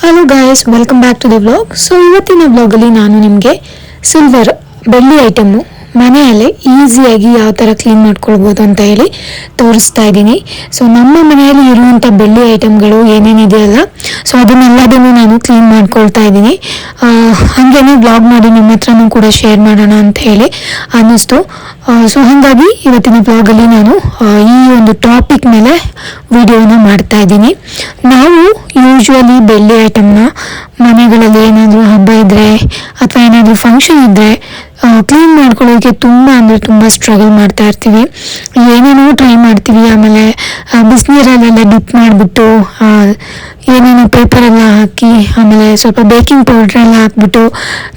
Hello guys welcome back to the vlog so ಇವತ್ತಿನ ವ್ಲಾಗಲ್ಲಿ ನಾನು ನಿಮಗೆ ಸಿಲ್ವರ್ ಬೆಳ್ಳಿ ಐಟಮ್ಮು ಮನೆಯಲ್ಲೇ ಈಸಿಯಾಗಿ ಯಾವ ಥರ ಕ್ಲೀನ್ ಮಾಡ್ಕೊಳ್ಬೋದು ಅಂತ ಹೇಳಿ ತೋರಿಸ್ತಾ ಇದ್ದೀನಿ. ಸೊ ನಮ್ಮ ಮನೆಯಲ್ಲಿ ಇರುವಂಥ ಬೆಳ್ಳಿ ಐಟಮ್ಗಳು ಏನೇನಿದೆಯಲ್ಲ ಸೊ ಅದನ್ನೆಲ್ಲದನ್ನು ನಾನು ಕ್ಲೀನ್ ಮಾಡ್ಕೊಳ್ತಾ ಇದ್ದೀನಿ. ಹಾಗೇನೆ ಬ್ಲಾಗ್ ಮಾಡಿ ನಿಮ್ಮ ಹತ್ರನೂ ಕೂಡ ಶೇರ್ ಮಾಡೋಣ ಅಂತ ಹೇಳಿ ಅನ್ನಿಸ್ತು. ಸೊ ಹಾಗಾಗಿ ಇವತ್ತಿನ ಬ್ಲಾಗಲ್ಲಿ ನಾನು ಈ ಒಂದು ಟಾಪಿಕ್ ಮೇಲೆ ವಿಡಿಯೋನ ಮಾಡ್ತಾ ಇದ್ದೀನಿ. ನಾವು ಯೂಶ್ವಲಿ ಬೆಳ್ಳಿ ಐಟಮ್ನ ಮನೆಗಳಲ್ಲಿ ಏನಾದರೂ ಹಬ್ಬ ಇದ್ದರೆ ಅಥವಾ ಏನಾದರೂ ಫಂಕ್ಷನ್ ಇದ್ದರೆ ಕ್ಲೀನ್ ಮಾಡ್ಕೊಳ್ಳೋಕೆ ತುಂಬ ಅಂದರೆ ತುಂಬ ಸ್ಟ್ರಗಲ್ ಮಾಡ್ತಾ ಇರ್ತೀವಿ. ಏನೇನೋ ಟ್ರೈ ಮಾಡ್ತೀವಿ, ಆಮೇಲೆ ಬಿಸಿನೀರಲ್ಲೆಲ್ಲ ಡಿಪ್ ಮಾಡಿಬಿಟ್ಟು ಏನೇನೋ ಪೇಪರ್ ಎಲ್ಲ ಹಾಕಿ, ಆಮೇಲೆ ಸ್ವಲ್ಪ ಬೇಕಿಂಗ್ ಪೌಡ್ರ್ ಎಲ್ಲ ಹಾಕ್ಬಿಟ್ಟು,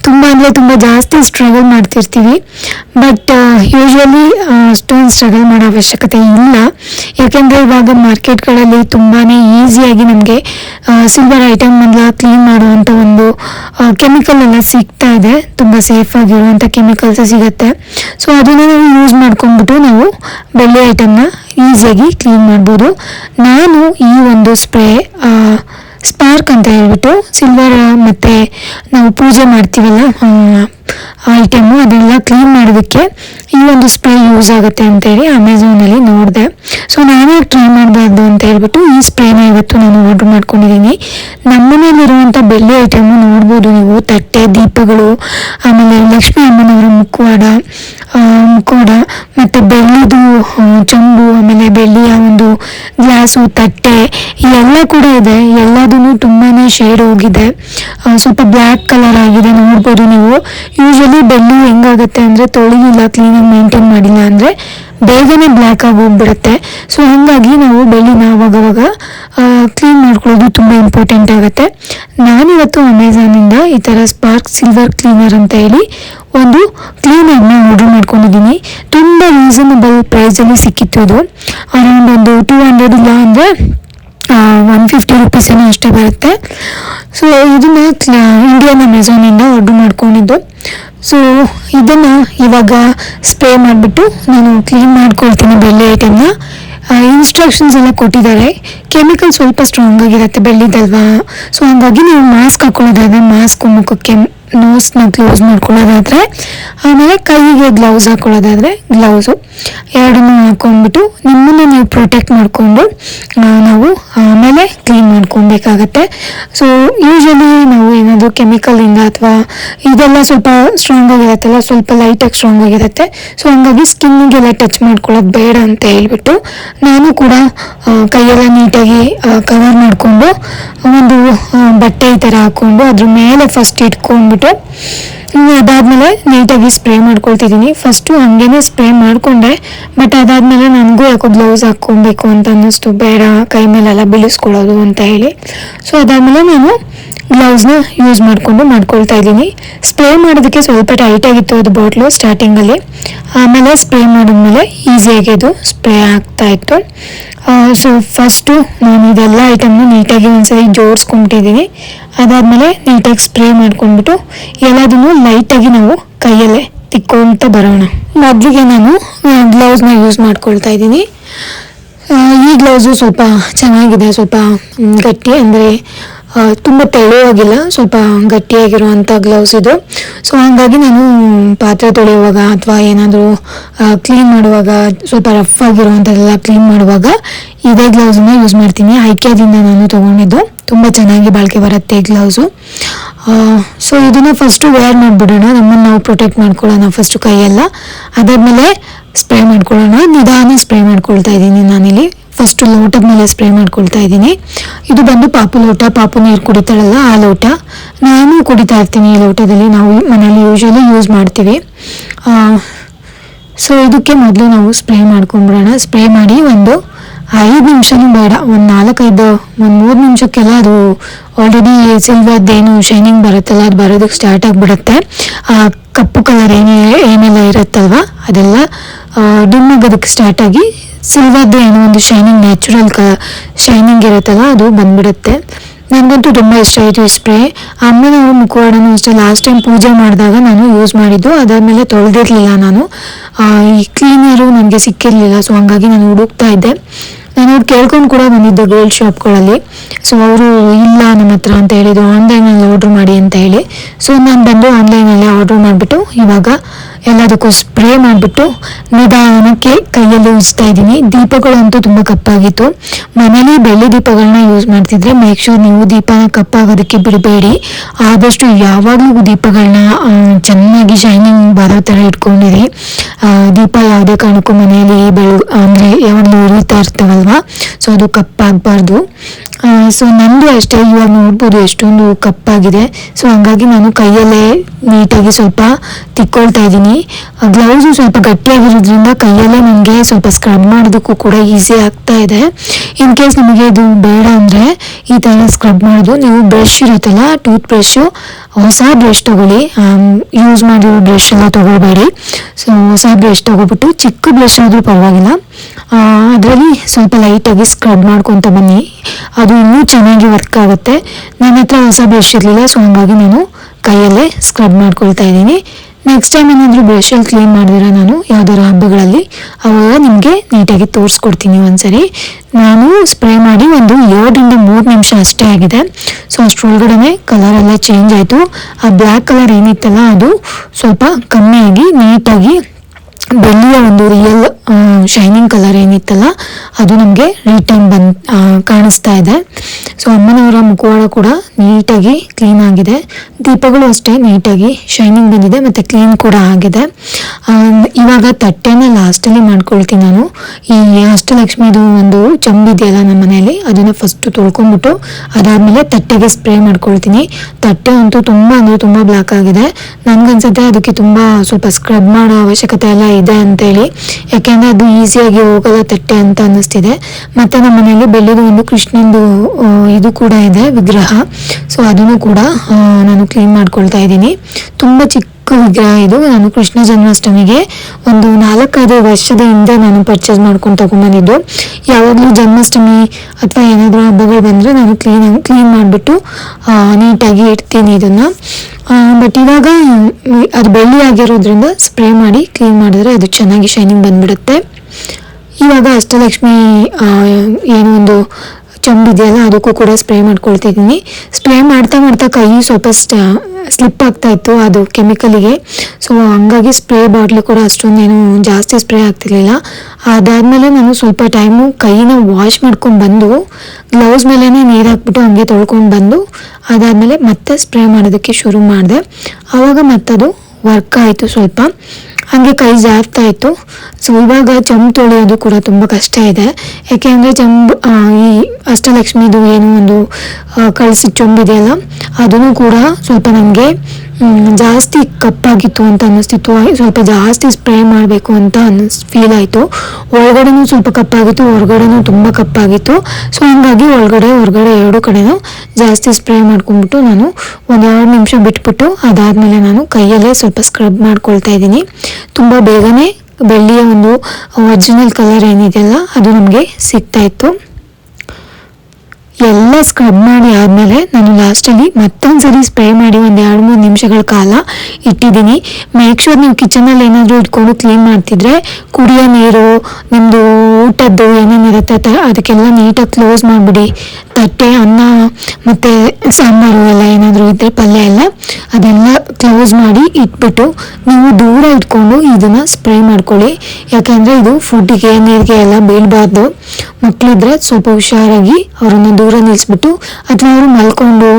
ತುಂಬ ಅಂದರೆ ತುಂಬ ಜಾಸ್ತಿ ಸ್ಟ್ರಗಲ್ ಮಾಡ್ತಿರ್ತೀವಿ. ಬಟ್ ಯೂಶ್ವಲಿ ಅಷ್ಟೊಂದು ಸ್ಟ್ರಗಲ್ ಮಾಡೋ ಅವಶ್ಯಕತೆ ಇಲ್ಲ. ಯಾಕೆಂದರೆ ಇವಾಗ ಮಾರ್ಕೆಟ್ಗಳಲ್ಲಿ ತುಂಬಾ ಈಸಿಯಾಗಿ ನಮಗೆ ಸಿಲ್ವರ್ ಐಟಮ್ ಎಲ್ಲ ಕ್ಲೀನ್ ಮಾಡುವಂಥ ಒಂದು ಕೆಮಿಕಲ್ ಎಲ್ಲ ಸಿಗ್ತಾ ಇದೆ. ತುಂಬ ಸೇಫ್ ಆಗಿರುವಂಥ ಕೆಮಿಕಲ್ಸ್ ಸಿಗುತ್ತೆ. ಸೊ ಅದನ್ನ ನಾವು ಯೂಸ್ ಮಾಡ್ಕೊಂಡ್ಬಿಟ್ಟು ನಾವು ಬೆಳ್ಳಿ ಐಟಮ್ನ ಈಸಿಯಾಗಿ ಕ್ಲೀನ್ ಮಾಡ್ಬೋದು. ನಾನು ಈ ಒಂದು ಸ್ಪ್ರೇ ಸ್ಪಾರ್ಕ್ ಅಂತ ಹೇಳ್ಬಿಟ್ಟು ಸಿಲ್ವರ್ ಮತ್ತು ನಾವು ಪೂಜೆ ಮಾಡ್ತೀವಲ್ಲ ಐಟಮು ಅದೆಲ್ಲ ಕ್ಲೀನ್ ಮಾಡೋದಕ್ಕೆ ಈ ಒಂದು ಸ್ಪ್ರೇ ಯೂಸ್ ಆಗುತ್ತೆ ಅಂತೇಳಿ ಅಮೆಝಾನಲ್ಲಿ ನೋಡಿದೆ. ಸೊ ನಾನೇ ಟ್ರೈ ಮಾಡಬಾರ್ದು ಅಂತ ಹೇಳ್ಬಿಟ್ಟು ಈ ಸ್ಪ್ರೇನ ಇವತ್ತು ನಾನು ಆರ್ಡ್ರ್ ಮಾಡ್ಕೊಂಡಿದ್ದೀನಿ ನಮ್ಮನೇಲಿರುವಂಥ ಬೆಳ್ಳಿ ಐಟಮು ನೋಡ್ಬೋದು ನೀವು. ತಟ್ಟೆ, ದೀಪಗಳು, ಆಮೇಲೆ ಲಕ್ಷ್ಮೀ ಅಮ್ಮನವರ ಮುಖವಾಡ ಮುಖವಾಡ, ಮತ್ತು ಬೆಳ್ಳಿದು ಚಂಬು, ಆಮೇಲೆ ಬೆಳ್ಳಿಯ ಒಂದು ಗ್ಲಾಸು, ತಟ್ಟೆ ಎಲ್ಲ ಕೂಡ ಇದೆ. ಎಲ್ಲದೂ ತುಂಬಾ ಶೇಡ್ ಹೋಗಿದೆ. ಸ್ವಲ್ಪ ಬ್ಲ್ಯಾಕ್ ಕಲರ್ ಆಗಿದೆ ನೋಡ್ಬೋದು ನೀವು. ಯೂಶಲಿ ಬೆಳ್ಳಿ ಹೆಂಗಾಗುತ್ತೆ ಅಂದರೆ ತೊಳಿಲಿಲ್ಲ ಕ್ಲೀನಾಗಿ ಮೇಂಟೈನ್ ಮಾಡಿಲ್ಲ ಅಂದರೆ ಬೇಗನೆ ಬ್ಲ್ಯಾಕ್ ಆಗಿ ಹೋಗ್ಬಿಡುತ್ತೆ. ಸೊ ಹಾಗಾಗಿ ನಾವು ಬೆಳ್ಳಿನ ಆವಾಗವಾಗ ಕ್ಲೀನ್ ಮಾಡ್ಕೊಳ್ಳೋದು ತುಂಬ ಇಂಪಾರ್ಟೆಂಟ್ ಆಗುತ್ತೆ. ನಾನಿವತ್ತು ಅಮೆಝಾನಿಂದ ಈ ಥರ ಸ್ಪಾರ್ಕ್ ಸಿಲ್ವರ್ ಕ್ಲೀನರ್ ಅಂತ ಹೇಳಿ ಒಂದು ಕ್ಲೀನರ್ನ ಆರ್ಡರ್ ಮಾಡ್ಕೊಂಡಿದ್ದೀನಿ. ತುಂಬ ರೀಸನಬಲ್ ಪ್ರೈಸಲ್ಲಿ ಸಿಕ್ಕಿತ್ತು ಇದು. ಅರೌಂಡ್ ಒಂದು ಟೂ ಹಂಡ್ರೆಡ್ ಇಲ್ಲ ಅಂದರೆ ಒನ್ ಫಿಫ್ಟಿ ರುಪೀಸ್ ಏನೋ ಅಷ್ಟೇ ಬರುತ್ತೆ. ಸೊ ಇದನ್ನ ಇಂಡಿಯನ್ ಅಮೆಝಾನಿಂದ ಆರ್ಡರ್ ಮಾಡ್ಕೊಂಡಿದ್ದು. ಸೊ ಇದನ್ನು ಇವಾಗ ಸ್ಪ್ರೇ ಮಾಡಿಬಿಟ್ಟು ನಾನು ಕ್ಲೀನ್ ಮಾಡ್ಕೊಳ್ತೀನಿ ಬೆಳ್ಳಿ ಐಟಮ್ನ ಇನ್ಸ್ಟ್ರಕ್ಷನ್ಸ್ ಎಲ್ಲ ಕೊಟ್ಟಿದ್ದಾರೆ. ಕೆಮಿಕಲ್ ಸ್ವಲ್ಪ ಸ್ಟ್ರಾಂಗ್ ಆಗಿರುತ್ತೆ ಬೆಳ್ಳಿದಲ್ವಾ? ಸೊ ಹಂಗಾಗಿ ನೀವು ಮಾಸ್ಕ್ ಹಾಕೊಳ್ಳೋದಾದ್ರೆ ಮಾಸ್ಕ್ ಮುಖಕ್ಕೆ ನೋಸ್ನ ಕ್ಲೋಸ್ ಮಾಡ್ಕೊಳ್ಳೋದಾದರೆ, ಆಮೇಲೆ ಕೈಗೆ ಗ್ಲೌಸ್ ಹಾಕೊಳ್ಳೋದಾದ್ರೆ ಗ್ಲೌಸು ಎರಡನ್ನೂ ಹಾಕೊಂಡ್ಬಿಟ್ಟು ನಿಮ್ಮನ್ನು ನೀವು ಪ್ರೊಟೆಕ್ಟ್ ಮಾಡಿಕೊಂಡು ನಾವು ಆಮೇಲೆ ಕ್ಲೀನ್ ಮಾಡ್ಕೊಬೇಕಾಗತ್ತೆ. ಸೊ ಯೂಶಲಿ ನಾವು ಏನಾದರೂ ಕೆಮಿಕಲಿಂದ ಅಥವಾ ಇದೆಲ್ಲ ಸ್ವಲ್ಪ ಸ್ಟ್ರಾಂಗ್ ಆಗಿರುತ್ತಲ್ಲ, ಸ್ವಲ್ಪ ಲೈಟಾಗಿ ಸ್ಟ್ರಾಂಗ್ ಆಗಿರುತ್ತೆ. ಸೊ ಹಂಗಾಗಿ ಸ್ಕಿನ್ನಿಗೆಲ್ಲ ಟಚ್ ಮಾಡ್ಕೊಳ್ಳೋದು ಬೇಡ ಅಂತ ಹೇಳ್ಬಿಟ್ಟು, ನಾನು ಕೂಡ ಕೈಯೆಲ್ಲ ನೀಟಾಗಿ ಕವರ್ ಮಾಡಿಕೊಂಡು ಒಂದು ಬಟ್ಟೆ ಈ ಥರ ಹಾಕ್ಕೊಂಡು ಅದ್ರ ಮೇಲೆ ಫಸ್ಟ್ ಇಟ್ಕೊಂಡ್ಬಿಟ್ಟು ಅದಾದಮೇಲೆ ನೀಟಾಗಿ ಸ್ಪ್ರೇ ಮಾಡ್ಕೊಳ್ತಿದ್ದೀನಿ. ಫಸ್ಟು ಹಂಗೇನೆ ಸ್ಪ್ರೇ ಮಾಡಿಕೊಂಡೆ ಬಟ್ ಅದಾದಮೇಲೆ ನನಗೂ ಯಾಕೋ ಬ್ಲೌಸ್ ಹಾಕ್ಕೊಬೇಕು ಅಂತ ಅನ್ನಿಸ್ತು. ಬೇಡ, ಕೈ ಮೇಲೆಲ್ಲ ಬೀಳಿಸ್ಕೊಳ್ಳೋದು ಅಂತ ಹೇಳಿ. ಸೊ ಅದಾದಮೇಲೆ ನಾನು ಗ್ಲೌಸ್ನ ಯೂಸ್ ಮಾಡಿಕೊಂಡು ಮಾಡ್ಕೊಳ್ತಾ ಇದ್ದೀನಿ. ಸ್ಪ್ರೇ ಮಾಡೋದಕ್ಕೆ ಸ್ವಲ್ಪ ಟೈಟಾಗಿತ್ತು ಅದು ಬಾಟ್ಲು ಸ್ಟಾರ್ಟಿಂಗಲ್ಲಿ ಆಮೇಲೆ ಸ್ಪ್ರೇ ಮಾಡಿದ್ಮೇಲೆ ಈಸಿಯಾಗಿ ಅದು ಸ್ಪ್ರೇ ಆಗ್ತಾ ಇತ್ತು. ಸೊ ಫಸ್ಟು ನಾನು ಇದೆಲ್ಲ ಐಟಮ್ನ ನೀಟಾಗಿ ಒಂದ್ಸರಿ ಜೋಡಿಸ್ಕೊಂಬಿಟ್ಟಿದ್ದೀನಿ ಅದಾದಮೇಲೆ ನೀಟಾಗಿ ಸ್ಪ್ರೇ ಮಾಡ್ಕೊಂಡ್ಬಿಟ್ಟು ಎಲ್ಲದನ್ನು ಲೈಟಾಗಿ ನಾವು ಕೈಯಲ್ಲೇ ತಿಕ್ಕೊಂತ ಬರೋಣ. ಮೊದಲಿಗೆ ನಾನು ಗ್ಲೌಸ್ನ ಯೂಸ್ ಮಾಡ್ಕೊಳ್ತಾ ಇದ್ದೀನಿ. ಈ ಗ್ಲೌಸು ಸ್ವಲ್ಪ ಚೆನ್ನಾಗಿದೆ, ಸ್ವಲ್ಪ ಗಟ್ಟಿ ಅಂದರೆ ತುಂಬ ತೆಳುವಾಗಿಲ್ಲ, ಸ್ವಲ್ಪ ಗಟ್ಟಿಯಾಗಿರುವಂಥ ಗ್ಲೌಸ್ ಇದು. ಸೊ ಹಾಗಾಗಿ ನಾನು, ಪಾತ್ರೆ ತೊಳೆಯುವಾಗ ಅಥವಾ ಏನಾದರೂ ಕ್ಲೀನ್ ಮಾಡುವಾಗ, ಸ್ವಲ್ಪ ರಫ್ ಆಗಿರುವಂಥದ್ದೆಲ್ಲ ಕ್ಲೀನ್ ಮಾಡುವಾಗ ಇದೇ ಗ್ಲೌಸನ್ನ ಯೂಸ್ ಮಾಡ್ತೀನಿ. ಐಕ್ಯದಿಂದ ನಾನು ತೊಗೊಂಡಿದ್ದು. ತುಂಬ ಚೆನ್ನಾಗಿ ಬಾಳಿಕೆ ಬರುತ್ತೆ ಗ್ಲೌಸು ಸೊ ಇದನ್ನು ಫಸ್ಟು ವೇರ್ ಮಾಡಿಬಿಡೋಣ. ನಮ್ಮನ್ನು ನಾವು ಪ್ರೊಟೆಕ್ಟ್ ಮಾಡ್ಕೊಳ್ಳೋಣ ಫಸ್ಟು ಕೈಯೆಲ್ಲ. ಅದಾದಮೇಲೆ ಸ್ಪ್ರೇ ಮಾಡ್ಕೊಳ್ಳೋಣ. ನಿಧಾನ ಸ್ಪ್ರೇ ಮಾಡ್ಕೊಳ್ತಾ ಇದ್ದೀನಿ ನಾನಿಲ್ಲಿ. ಫಸ್ಟು ಲೋಟದ ಮೇಲೆ ಸ್ಪ್ರೇ ಮಾಡ್ಕೊಳ್ತಾ ಇದ್ದೀನಿ. ಇದು ಬಂದು ಪಾಪು ಲೋಟ. ಪಾಪು ನೀರು ಕುಡಿತಾಳಲ್ಲ ಆ ಲೋಟ. ನಾನು ಕುಡಿತಾ ಇರ್ತೀನಿ ಈ ಲೋಟದಲ್ಲಿ. ನಾವು ಮನೇಲಿ ಯೂಶಲಿ ಯೂಸ್ ಮಾಡ್ತೀವಿ. ಸೊ ಇದಕ್ಕೆ ಮೊದಲು ನಾವು ಸ್ಪ್ರೇ ಮಾಡ್ಕೊಂಡ್ಬಿಡೋಣ ಸ್ಪ್ರೇ ಮಾಡಿ ಒಂದು ಐದು ನಿಮಿಷನೂ ಬೇಡ, ಒಂದು ನಾಲ್ಕೈದು, ಒಂದು ಮೂರು ನಿಮಿಷಕ್ಕೆಲ್ಲ ಅದು ಆಲ್ರೆಡಿ ಸಿಲ್ವರ್ದೇನು ಶೈನಿಂಗ್ ಬರುತ್ತಲ್ಲ, ಅದು ಬರೋದಕ್ಕೆ ಸ್ಟಾರ್ಟ್ ಆಗಿಬಿಡುತ್ತೆ. ಆ, ಕಪ್ಪು ಕಲರ್ ಏನೇ, ಏನೆಲ್ಲ ಇರುತ್ತಲ್ವ, ಅದೆಲ್ಲ ಡಿಮ್ ಆಗೋದಕ್ಕೆ ಸ್ಟಾರ್ಟ್ ಆಗಿ ಸಿಲ್ವರ್ದು ಏನೋ ಒಂದು ಶೈನಿಂಗ್ ನ್ಯಾಚುರಲ್ ಕ ಶೈನಿಂಗ್ ಇರುತ್ತಲ್ಲ, ಅದು ಬಂದ್ಬಿಡುತ್ತೆ. ನನಗಂತೂ ತುಂಬ ಇಷ್ಟ ಆಯಿತು ಈ ಸ್ಪ್ರೇ ಅಮ್ಮನವರು ಮುಖವಾಡನೂ ಅಷ್ಟೇ ಲಾಸ್ಟ್ ಟೈಮ್ ಪೂಜೆ ಮಾಡಿದಾಗ ನಾನು ಯೂಸ್ ಮಾಡಿದ್ದು, ಅದಾದಮೇಲೆ ತೊಳೆದಿರಲಿಲ್ಲ ನಾನು. ಈ ಕ್ಲೀನರು ನನಗೆ ಸಿಕ್ಕಿರಲಿಲ್ಲ ಸೊ ಹಂಗಾಗಿ ನಾನು ಹುಡುಕ್ತಾ ಇದ್ದೆ. ನಾನು ಅವ್ರು ಕೇಳ್ಕೊಂಡು ಕೂಡ ಬಂದಿದ್ದೆ ಗೋಲ್ಡ್ ಶಾಪ್ಗಳಲ್ಲಿ ಸೊ ಅವರು, ಇಲ್ಲ ನಿಮ್ಮ ಹತ್ರ ಅಂತ ಹೇಳಿದ್ರು. ಆನ್ಲೈನಲ್ಲಿ ಆರ್ಡ್ರ್ ಮಾಡಿ ಅಂತ ಹೇಳಿ. ಸೊ ನಾನು ಬಂದು ಆನ್ಲೈನಲ್ಲೇ ಆರ್ಡ್ರ್ ಮಾಡಿಬಿಟ್ಟು ಇವಾಗ ಎಲ್ಲದಕ್ಕೂ ಸ್ಪ್ರೇ ಮಾಡಿಬಿಟ್ಟು ನಿಧಾನಕ್ಕೆ ಕೈಯಲ್ಲಿ ಉಜ್ತಾ ಇದ್ದೀನಿ. ದೀಪಗಳಂತೂ ತುಂಬ ಕಪ್ಪಾಗಿತ್ತು. ಮನೇಲಿ ಬೆಳ್ಳಿ ದೀಪಗಳನ್ನ ಯೂಸ್ ಮಾಡ್ತಿದ್ರೆ ಮೇಕ್ ಶೂರ್ ನೀವು ದೀಪನ ಕಪ್ಪಾಗೋದಕ್ಕೆ ಬಿಡಬೇಡಿ. ಆದಷ್ಟು ಯಾವಾಗಲೂ ದೀಪಗಳನ್ನ ಚೆನ್ನಾಗಿ ಶೈನಿಂಗ್ ಬರೋ ಥರ ಇಟ್ಕೊಂಡಿರಿ. ದೀಪ ಯಾವುದೇ ಕಾರಣಕ್ಕೂ ಮನೆಯಲ್ಲಿ ಬೆಳು, ಅಂದರೆ ಯಾವಾಗಲೂ ಉರಿತಾ ಇರ್ತಾವಲ್ವಾ ಸೊ ಅದು ಕಪ್ಪಾಗಬಾರ್ದು. ಸೊ ನಂದು ಅಷ್ಟೇ, ಇವಾಗ ನೋಡ್ಬೋದು ಎಷ್ಟೊಂದು ಕಪ್ಪಾಗಿದೆ. ಸೊ ಹಂಗಾಗಿ ನಾನು ಕೈಯಲ್ಲೇ ನೀಟಾಗಿ ಸ್ವಲ್ಪ ತಿಕ್ಕೊಳ್ತಾ ಇದ್ದೀನಿ. ಗ್ಲೌಸು ಸ್ವಲ್ಪ ಗಟ್ಟಿಯಾಗಿರೋದ್ರಿಂದ ಕೈಯಲ್ಲೇ ನನಗೆ ಸ್ವಲ್ಪ ಸ್ಕ್ರಬ್ ಮಾಡೋದಕ್ಕೂ ಕೂಡ ಈಸಿ ಆಗ್ತಾ ಇದೆ. ಇನ್ ಕೇಸ್ ನಿಮಗೆ ಇದು ಬೇಡ ಅಂದರೆ ಈ ಥರ ಸ್ಕ್ರಬ್ ಮಾಡೋದು. ನೀವು ಬ್ರಷ್ ಇರುತ್ತಲ್ಲ ಟೂತ್ ಬ್ರಷ್ಷು ಹೊಸ ಬ್ರಷ್ ತೊಗೊಳ್ಳಿ. ಯೂಸ್ ಮಾಡಿರೋ ಬ್ರಷ್ ಎಲ್ಲ ತೊಗೊಳ್ಬೇಡಿ. ಸೊ ಹೊಸ ಬ್ರಷ್ ತೊಗೊಬಿಟ್ಟು ಚಿಕ್ಕ ಬ್ರಷ್ ಆದರೂ ಪರವಾಗಿಲ್ಲ. ಅದರಲ್ಲಿ ಸ್ವಲ್ಪ ಲೈಟಾಗಿ ಸ್ಕ್ರಬ್ ಮಾಡ್ಕೊತ ಬನ್ನಿ. ಅದು ಇನ್ನೂ ಚೆನ್ನಾಗಿ ವರ್ಕ್ ಆಗುತ್ತೆ. ನನ್ನ ಹತ್ರ ಹೊಸ ಬ್ರಷ್ ಇರಲಿಲ್ಲ ಸೊ ಹಂಗಾಗಿ ನಾನು ಕೈಯಲ್ಲೇ ಸ್ಕ್ರಬ್ ಮಾಡ್ಕೊಳ್ತಾ ಇದ್ದೀನಿ. ನೆಕ್ಸ್ಟ್ ಟೈಮ್ ಏನಾದರೂ ಬ್ರಷಲ್ಲಿ ಕ್ಲೀನ್ ಮಾಡಿದಿರ ನಾನು ಯಾವುದಾದ್ರು ಹಬ್ಬಗಳಲ್ಲಿ, ಅವಾಗ ನಿಮಗೆ ನೀಟಾಗಿ ತೋರಿಸ್ಕೊಡ್ತೀನಿ ಒಂದ್ಸರಿ. ನಾನು ಸ್ಪ್ರೇ ಮಾಡಿ ಒಂದು ಎರಡರಿಂದ ಮೂರು ನಿಮಿಷ ಅಷ್ಟೇ ಆಗಿದೆ. ಸೊ ಅಷ್ಟರೊಳಗಡೆ ಕಲರ್ ಎಲ್ಲ ಚೇಂಜ್ ಆಯಿತು. ಆ ಬ್ಲ್ಯಾಕ್ ಕಲರ್ ಏನಿತ್ತಲ್ಲ ಅದು ಸ್ವಲ್ಪ ಕಮ್ಮಿಯಾಗಿ ನೀಟಾಗಿ ಬೆಳ್ಳಿಯ ಒಂದು ರಿಯಲ್ ಶೈನಿಂಗ್ ಕಲರ್ ಏನಿತ್ತಲ್ಲ, ಅದು ನಮಗೆ ರಿಟರ್ನ್ ಬಂದ್ ಕಾಣಿಸ್ತಾ ಇದೆ. ಸೊ ಅಮ್ಮನವರ ಮುಖವಾಡ ಕೂಡ ನೀಟಾಗಿ ಕ್ಲೀನ್ ಆಗಿದೆ. ದೀಪಗಳು ಅಷ್ಟೇ ನೀಟಾಗಿ ಶೈನಿಂಗ್ ಬಂದಿದೆ ಮತ್ತು ಕ್ಲೀನ್ ಕೂಡ ಆಗಿದೆ. ಇವಾಗ ತಟ್ಟೆನ ಲಾಸ್ಟಲ್ಲಿ ಮಾಡ್ಕೊಳ್ತೀನಿ ನಾನು. ಈ ಅಷ್ಟಲಕ್ಷ್ಮಿದು ಒಂದು ಚಂಬಿದೆಯಲ್ಲ ನಮ್ಮ ಮನೆಯಲ್ಲಿ, ಅದನ್ನು ಫಸ್ಟು ತೊಳ್ಕೊಂಬಿಟ್ಟು ಅದಾದಮೇಲೆ ತಟ್ಟೆಗೆ ಸ್ಪ್ರೇ ಮಾಡ್ಕೊಳ್ತೀನಿ. ತಟ್ಟೆ ಅಂತೂ ತುಂಬ ಅಂದರೆ ತುಂಬ ಬ್ಲ್ಯಾಕ್ ಆಗಿದೆ. ನನಗನ್ಸುತ್ತೆ ಅದಕ್ಕೆ ತುಂಬ ಸ್ವಲ್ಪ ಸ್ಕ್ರಬ್ ಮಾಡೋ ಅವಶ್ಯಕತೆ ಎಲ್ಲ ಇದೆ ಅಂತೇಳಿ. ಯಾಕೆಂದ್ರೆ ಅದು ಈಸಿಯಾಗಿ ಹೋಗಲ್ಲ ತಟ್ಟೆ ಅಂತ ಅನ್ನಿಸ್ತಿದೆ. ಮತ್ತೆ ನಮ್ಮ ಮನೆಯಲ್ಲಿ ಬೆಳ್ಳಿದು ಒಂದು ಕೃಷ್ಣಂದು ಇದು ಕೂಡ ಇದೆ, ವಿಗ್ರಹ. ಸೊ ಅದನ್ನು ಕೂಡ ನಾನು ಕ್ಲೀನ್ ಮಾಡ್ಕೊಳ್ತಾ ಇದ್ದೀನಿ. ತುಂಬ ಚಿಕ್ಕ ವಿಗ್ರಹ ಇದು. ನಾನು ಕೃಷ್ಣ ಜನ್ಮಾಷ್ಟಮಿಗೆ ಒಂದು ನಾಲ್ಕೈದು ವರ್ಷದ ಹಿಂದೆ ನಾನು ಪರ್ಚೇಸ್ ಮಾಡ್ಕೊಂಡು ತಗೊಂಡ್ಬಂದಿದ್ದು ಯಾವಾಗಲೂ ಜನ್ಮಾಷ್ಟಮಿ ಅಥವಾ ಏನಾದರೂ ಹಬ್ಬಗಳು ಬಂದರೆ ನಾನು ಕ್ಲೀನ್ ಕ್ಲೀನ್ ಮಾಡಿಬಿಟ್ಟು ನೀಟಾಗಿ ಇಡ್ತೀನಿ ಇದನ್ನು. ಬಟ್ ಇವಾಗ ಅದು ಬೆಳ್ಳಿ ಆಗಿರೋದ್ರಿಂದ ಸ್ಪ್ರೇ ಮಾಡಿ ಕ್ಲೀನ್ ಮಾಡಿದ್ರೆ ಅದು ಚೆನ್ನಾಗಿ ಶೈನಿಂಗ್ ಬಂದ್ಬಿಡುತ್ತೆ. ಇವಾಗ ಅಷ್ಟಲಕ್ಷ್ಮಿ ಏನೋ ಒಂದು ಚಂಬಿದೆಯಲ್ಲ, ಅದಕ್ಕೂ ಕೂಡ ಸ್ಪ್ರೇ ಮಾಡ್ಕೊಳ್ತಿದ್ದೀನಿ. ಸ್ಪ್ರೇ ಮಾಡ್ತಾ ಮಾಡ್ತಾ ಕೈ ಸ್ವಲ್ಪ ಸ್ಲಿಪ್ ಆಗ್ತಾ ಇತ್ತು ಅದು ಕೆಮಿಕಲಿಗೆ ಸೊ ಹಂಗಾಗಿ ಸ್ಪ್ರೇ ಬಾಟ್ಲಿ ಕೂಡ ಅಷ್ಟೊಂದೇನು ಜಾಸ್ತಿ ಸ್ಪ್ರೇ ಆಗ್ತಿರ್ಲಿಲ್ಲ. ಅದಾದಮೇಲೆ ನಾನು ಸ್ವಲ್ಪ ಟೈಮು ಕೈನ ವಾಶ್ ಮಾಡ್ಕೊಂಡು ಬಂದು ಗ್ಲೌಸ್ ಮೇಲೇ ನೀರು ಹಾಕ್ಬಿಟ್ಟು ಹಂಗೆ ತೊಳ್ಕೊಂಡು ಬಂದು, ಅದಾದಮೇಲೆ ಮತ್ತೆ ಸ್ಪ್ರೇ ಮಾಡೋದಕ್ಕೆ ಶುರು ಮಾಡಿದೆ. ಆವಾಗ ಮತ್ತದು ವರ್ಕ್ ಆಯಿತು ಸ್ವಲ್ಪ. ಹಾಗೆ ಕೈ ಜಾರ್ತಾ ಇತ್ತು. ಸೊ ಇವಾಗ ಚಂಬು ತೊಳೆಯೋದು ಕೂಡ ತುಂಬ ಕಷ್ಟ ಇದೆ. ಯಾಕೆಂದರೆ ಚಂಬು ಚಂಬ್ ಈ ಅಷ್ಟಲಕ್ಷ್ಮಿದು ಏನು ಒಂದು ಕಳಿಸಿ ಚೊಂಬಿದೆಯಲ್ಲ ಅದನ್ನು ಕೂಡ ಸ್ವಲ್ಪ ನನಗೆ ಜಾಸ್ತಿ ಕಪ್ಪಾಗಿತ್ತು ಅಂತ ಅನ್ನಿಸ್ತಿತ್ತು. ಸ್ವಲ್ಪ ಜಾಸ್ತಿ ಸ್ಪ್ರೇ ಮಾಡಬೇಕು ಅಂತ ಅನ್ನಿಸ್ ಫೀಲ್ ಆಯಿತು. ಒಳಗಡೆನೂ ಸ್ವಲ್ಪ ಕಪ್ಪಾಗಿತ್ತು, ಹೊರಗಡೆನೂ ತುಂಬ ಕಪ್ಪಾಗಿತ್ತು. ಸೊ ಹಂಗಾಗಿ ಒಳಗಡೆ, ಹೊರಗಡೆ ಎರಡು ಕಡೆನೂ ಜಾಸ್ತಿ ಸ್ಪ್ರೇ ಮಾಡ್ಕೊಂಡ್ಬಿಟ್ಟು ನಾನು ಒಂದೆರಡು ನಿಮಿಷ ಬಿಟ್ಬಿಟ್ಟು ಅದಾದಮೇಲೆ ನಾನು ಕೈಯಲ್ಲೇ ಸ್ವಲ್ಪ ಸ್ಕ್ರಬ್ ಮಾಡ್ಕೊಳ್ತಾ ಇದ್ದೀನಿ. ತುಂಬ ಬೇಗನೆ ಬೆಳ್ಳಿಯ ಒಂದು ಒರಿಜಿನಲ್ ಕಲರ್ ಏನಿದೆಯಲ್ಲ ಅದು ನಮಗೆ ಸಿಗ್ತಾ ಇತ್ತು. ಎಲ್ಲ ಸ್ಕ್ರಬ್ ಮಾಡಿ ಆದಮೇಲೆ ನಾನು ಲಾಸ್ಟಲ್ಲಿ ಮತ್ತೊಂದು ಸರಿ ಸ್ಪ್ರೇ ಮಾಡಿ ಒಂದು ಎರಡು ಮೂರು ನಿಮಿಷಗಳ ಕಾಲ ಇಟ್ಟಿದ್ದೀನಿ. ಮೇಕ್ ಶೂರ್ ನೀವು ಕಿಚನಲ್ಲಿ ಏನಾದರೂ ಇಟ್ಕೊಂಡು ಕ್ಲೀನ್ ಮಾಡ್ತಿದ್ರೆ ಕುಡಿಯೋ ನೀರು ನಿಮ್ಮದು ಊಟದ್ದು ಏನೇನಿರುತ್ತೆ ಅದಕ್ಕೆಲ್ಲ ನೀಟಾಗಿ ಕ್ಲೋಸ್ ಮಾಡಿಬಿಡಿ. ತಟ್ಟೆ, ಅನ್ನ, ಮತ್ತು ಸಾಂಬಾರು ಎಲ್ಲ ಏನಾದರೂ ಇದ್ದರೆ ಪಲ್ಯ ಎಲ್ಲ, ಅದೆಲ್ಲ ಕ್ಲೋಸ್ ಮಾಡಿ ಇಟ್ಬಿಟ್ಟು ನೀವು ದೂರ ಇಟ್ಕೊಂಡು ಇದನ್ನು ಸ್ಪ್ರೇ ಮಾಡ್ಕೊಳ್ಳಿ. ಯಾಕೆಂದರೆ ಇದು ಫುಡ್ಡಿಗೆ ನೀರಿಗೆ ಎಲ್ಲ ಬೀಳಬಾರ್ದು. ಮಕ್ಕಳಿದ್ರೆ ಸ್ವಲ್ಪ ಹುಷಾರಾಗಿ ಅವರನ್ನು ದೂರ ನಿಲ್ಲಿಸ್ಬಿಟ್ಟು ಅಥವಾ ಅವರು ಮಲ್ಕೊಂಡು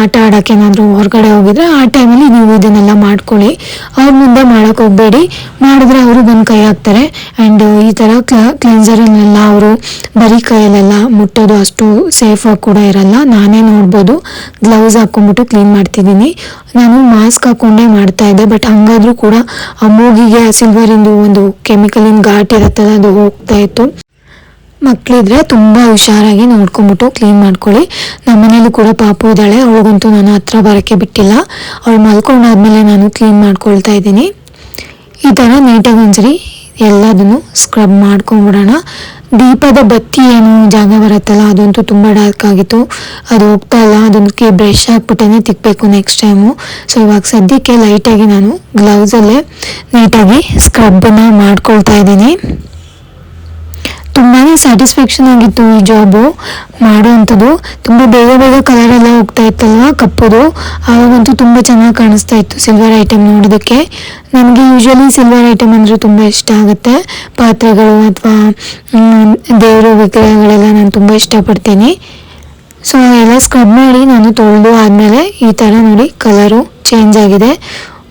ಆಟ ಆಡೋಕೆ ಏನಾದರೂ ಹೊರಗಡೆ ಹೋಗಿದ್ರೆ ಆ ಟೈಮಲ್ಲಿ ನೀವು ಇದನ್ನೆಲ್ಲ ಮಾಡ್ಕೊಳ್ಳಿ. ಅವ್ರ ಮುಂದೆ ಮಾಡೋಕೆ ಹೋಗಬೇಡಿ. ಮಾಡಿದ್ರೆ ಅವರು ಬಂದು ಕೈ ಹಾಕ್ತಾರೆ. ಆ್ಯಂಡ್ ಈ ಥರ ಕ್ಲ ಕ್ಲೆನ್ಸರನ್ನೆಲ್ಲ ಅವರು ಬರೀ ಕೈಯಲ್ಲೆಲ್ಲ ಮುಟ್ಟೋದು ಅಷ್ಟು ಸೇಫಾಗಿ ಕೂಡ ಇರಲ್ಲ. ನಾನೇ ನೋಡ್ಬೋದು. ಗ್ಲೌಸ್ ಹಾಕ್ಕೊಂಡ್ಬಿಟ್ಟು ಕ್ಲೀನ್ ಮಾಡ್ತಿದ್ದೀನಿ. ನಾನು ಮಾಸ್ಕ್ ಹಾಕ್ಕೊಂಡೇ ಮಾಡ್ತಾ ಇದ್ದೆ. ಬಟ್ ಹಂಗಾದ್ರೂ ಕೂಡ ಆ ಮೂಗಿಗೆ ಸಿಲ್ವರಿಂದು ಒಂದು ಕೆಮಿಕಲಿನ ಘಾಟ್ ಇರುತ್ತಲ್ಲ, ಅದು ಹೋಗ್ತಾ ಇತ್ತು. ಮಕ್ಕಳಿದ್ರೆ ತುಂಬ ಹುಷಾರಾಗಿ ನೋಡ್ಕೊಂಬಿಟ್ಟು ಕ್ಲೀನ್ ಮಾಡ್ಕೊಳ್ಳಿ. ನಮ್ಮ ಮನೇಲಿ ಕೂಡ ಪಾಪು ಇದ್ದಾಳೆ, ಅವಳಿಗಂತೂ ನಾನು ಹತ್ರ ಬರೋಕ್ಕೆ ಬಿಟ್ಟಿಲ್ಲ. ಅವಳು ಮಲ್ಕೊಂಡಾದ್ಮೇಲೆ ನಾನು ಕ್ಲೀನ್ ಮಾಡ್ಕೊಳ್ತಾ ಇದ್ದೀನಿ. ಈ ಥರ ನೀಟಾಗಿ ಒಂದ್ಸರಿ ಎಲ್ಲದನ್ನು ಸ್ಕ್ರಬ್ ಮಾಡ್ಕೊಂಬಿಡೋಣ. ದೀಪದ ಬತ್ತಿ ಏನು ಜಾಗ ಬರುತ್ತಲ್ಲ, ಅದಂತೂ ತುಂಬ ಡಾರ್ಕ್ ಆಗಿತ್ತು. ಅದು ಹೋಗ್ತಾ ಇಲ್ಲ, ಅದಕ್ಕೆ ಬ್ರಷ್ ಹಾಕ್ಬಿಟ್ಟೇ ತಿಕ್ಕಬೇಕು ನೆಕ್ಸ್ಟ್ ಟೈಮು ಸೊ ಇವಾಗ ಸದ್ಯಕ್ಕೆ ಲೈಟಾಗಿ ನಾನು ಗ್ಲೌಸಲ್ಲೇ ನೀಟಾಗಿ ಸ್ಕ್ರಬ್ಬನ್ನು ಮಾಡ್ಕೊಳ್ತಾ ಇದ್ದೀನಿ. ತುಂಬಾ ಸ್ಯಾಟಿಸ್ಫ್ಯಾಕ್ಷನ್ ಆಗಿತ್ತು ಈ ಜಾಬು ಮಾಡುವಂಥದ್ದು ತುಂಬ ಬೇಗ ಬೇಗ ಕಲರ್ ಎಲ್ಲ ಹೋಗ್ತಾ ಇತ್ತಲ್ವ ಕಪ್ಪುದು. ಆವಾಗಂತೂ ತುಂಬ ಚೆನ್ನಾಗಿ ಕಾಣಿಸ್ತಾ ಇತ್ತು ಸಿಲ್ವರ್ ಐಟಮ್ ನೋಡೋದಕ್ಕೆ. ನನಗೆ ಯೂಶ್ವಲಿ ಸಿಲ್ವರ್ ಐಟಮ್ ಅಂದರೆ ತುಂಬ ಇಷ್ಟ ಆಗುತ್ತೆ. ಪಾತ್ರೆಗಳು ಅಥವಾ ದೇವರ ವಿಗ್ರಹಗಳೆಲ್ಲ ನಾನು ತುಂಬ ಇಷ್ಟಪಡ್ತೀನಿ. ಸೊ ಎಲ್ಲ ಸ್ಕ್ರಬ್ ಮಾಡಿ ನಾನು ತೊಳೆದು ಆದಮೇಲೆ ಈ ಥರ ನೋಡಿ ಕಲರು ಚೇಂಜ್ ಆಗಿದೆ.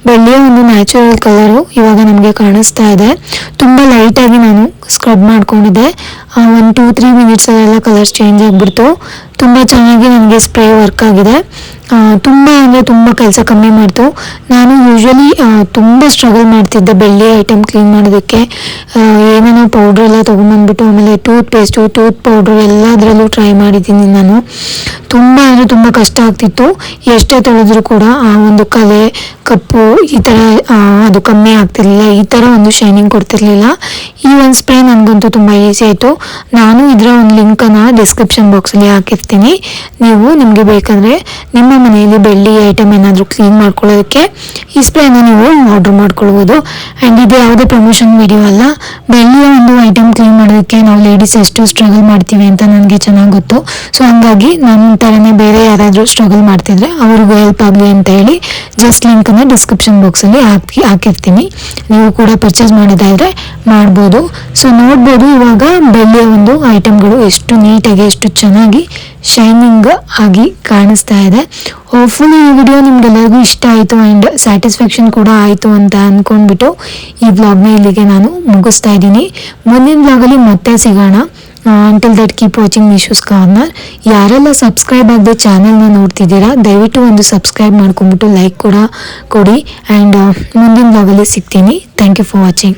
ಬೆಳ್ಳಿಯ ಒಂದು ನ್ಯಾಚುರಲ್ ಕಲರು ಇವಾಗ ನಮಗೆ ಕಾಣಿಸ್ತಾ ಇದೆ. ತುಂಬ ಲೈಟಾಗಿ ನಾನು ಸ್ಕ್ರಬ್ ಮಾಡ್ಕೊಂಡಿದ್ದೆ. ಒಂದು ಟೂ ತ್ರೀ ಮಿನಿಟ್ಸಲ್ಲೆಲ್ಲ ಕಲರ್ಸ್ ಚೇಂಜ್ ಆಗಿಬಿಡ್ತು. ತುಂಬ ಚೆನ್ನಾಗಿ ನನಗೆ ಸ್ಪ್ರೇ ವರ್ಕ್ ಆಗಿದೆ. ತುಂಬ ಅಂದರೆ ತುಂಬ ಕೆಲಸ ಕಮ್ಮಿ ಮಾಡ್ತು. ನಾನು ಯೂಶ್ವಲಿ ತುಂಬ ಸ್ಟ್ರಗಲ್ ಮಾಡ್ತಿದ್ದೆ ಬೆಳ್ಳಿ ಐಟಮ್ ಕ್ಲೀನ್ ಮಾಡೋದಕ್ಕೆ. ಏನೇನು ಏನೇನೋ ಪೌಡ್ರ್ ಎಲ್ಲ ತೊಗೊಂಬಂದ್ಬಿಟ್ಟು ಆಮೇಲೆ ಟೂತ್ ಪೇಸ್ಟು ಟೂತ್ ಪೌಡ್ರು ಎಲ್ಲದರಲ್ಲೂ ಟ್ರೈ ಮಾಡಿದ್ದೀನಿ ನಾನು. ತುಂಬ ಅಂದರೆ ತುಂಬ ಕಷ್ಟ ಆಗ್ತಿತ್ತು. ಎಷ್ಟೇ ತೊಳೆದ್ರು ಕೂಡ ಆ ಒಂದು ಕಲೆ, ಕಪ್ಪು ಈ ಥರ ಅದು ಕಮ್ಮಿ ಆಗ್ತಿರ್ಲಿಲ್ಲ. ಈ ಥರ ಒಂದು ಶೈನಿಂಗ್ ಕೊಡ್ತಿರ್ಲಿಲ್ಲ. ಈ ಒಂದು ಸ್ಪ್ರೇ ನನಗಂತೂ ತುಂಬ ಈಸಿ ಆಯಿತು. ನಾನು ಇದರ ಒಂದು ಲಿಂಕನ್ನು ಡಿಸ್ಕ್ರಿಪ್ಷನ್ ಬಾಕ್ಸಲ್ಲಿ ಹಾಕಿರ್ತೀನಿ. ನೀವು ನಿಮಗೆ ಬೇಕಂದರೆ ನಿಮ್ಮ ಮನೆಯಲ್ಲಿ ಬೆಳ್ಳಿ ಐಟಮ್ ಏನಾದರೂ ಕ್ಲೀನ್ ಮಾಡ್ಕೊಳ್ಳೋದಕ್ಕೆ ಈ ಸ್ಪ್ರೇನ ನೀವು ಆರ್ಡ್ರ್ ಮಾಡ್ಕೊಳ್ಬೋದು. ಆ್ಯಂಡ್ ಇದು ಯಾವುದೇ ಪ್ರಮೋಷನ್ ವಿಡಿಯೋ ಅಲ್ಲ. ಬೆಳ್ಳಿಯ ಒಂದು ಐಟಮ್ ಕ್ಲೀನ್ ಮಾಡೋದಕ್ಕೆ ನಾವು ಲೇಡೀಸ್ ಎಷ್ಟು ಸ್ಟ್ರಗಲ್ ಮಾಡ್ತೀವಿ ಅಂತ ನನಗೆ ಚೆನ್ನಾಗಿ ಗೊತ್ತು. ಸೊ ಹಂಗಾಗಿ ನನ್ನ ಥರನೇ ಬೇರೆ ಯಾರಾದರೂ ಸ್ಟ್ರಗಲ್ ಮಾಡ್ತಿದ್ರೆ ಅವ್ರಿಗೂ ಹೆಲ್ಪ್ ಆಗಲಿ ಅಂತ ಹೇಳಿ ಜಸ್ಟ್ ಲಿಂಕನ್ನು ಡಿಸ್ಕ್ರಿಪ್ಷನ್ ಬಾಕ್ಸಲ್ಲಿ ಹಾಕಿ, ಹಾಕಿರ್ತೀನಿ. ನೀವು ಕೂಡ ಪರ್ಚೇಸ್ ಮಾಡೋದಾದರೆ ಮಾಡ್ಬೋದು. ಸೊ ನೋಡ್ಬೋದು ಇವಾಗ ಬೆಳ್ಳಿಯ ಒಂದು ಐಟಮ್ಗಳು ಎಷ್ಟು ನೀಟಾಗಿ ಎಷ್ಟು ಚೆನ್ನಾಗಿ ಶೈನಿಂಗ್ ಆಗಿ ಕಾಣಿಸ್ತಾ ಇದೆ. ಹೋಪ್ಫುಲಿ ಈ ವಿಡಿಯೋ ನಿಮ್ಗೆಲ್ಲರಿಗೂ ಇಷ್ಟ ಆಯಿತು ಆ್ಯಂಡ್ ಸ್ಯಾಟಿಸ್ಫ್ಯಾಕ್ಷನ್ ಕೂಡ ಆಯಿತು ಅಂತ ಅಂದ್ಕೊಂಡ್ಬಿಟ್ಟು ಈ ವ್ಲಾಗ್ನ ಇಲ್ಲಿಗೆ ನಾನು ಮುಗಿಸ್ತಾ ಇದ್ದೀನಿ. ಮುಂದಿನ ಬ್ಲಾಗಲ್ಲಿ ಮತ್ತೆ ಸಿಗೋಣ. Until that keep watching Ishu's corner ಯಾರೆಲ್ಲ ಸಬ್ಸ್ಕ್ರೈಬ್ ಆಗದೆ ಚಾನೆಲ್ನ ನೋಡ್ತಿದ್ದೀರಾ, ದಯವಿಟ್ಟು ಒಂದು ಸಬ್ಸ್ಕ್ರೈಬ್ ಮಾಡ್ಕೊಂಬಿಟ್ಟು ಲೈಕ್ ಕೂಡ ಕೊಡಿ. ಆ್ಯಂಡ್ ಮುಂದಿನ ಬ್ಲಾಗಲ್ಲಿ ಸಿಗ್ತೀನಿ. Thank you for watching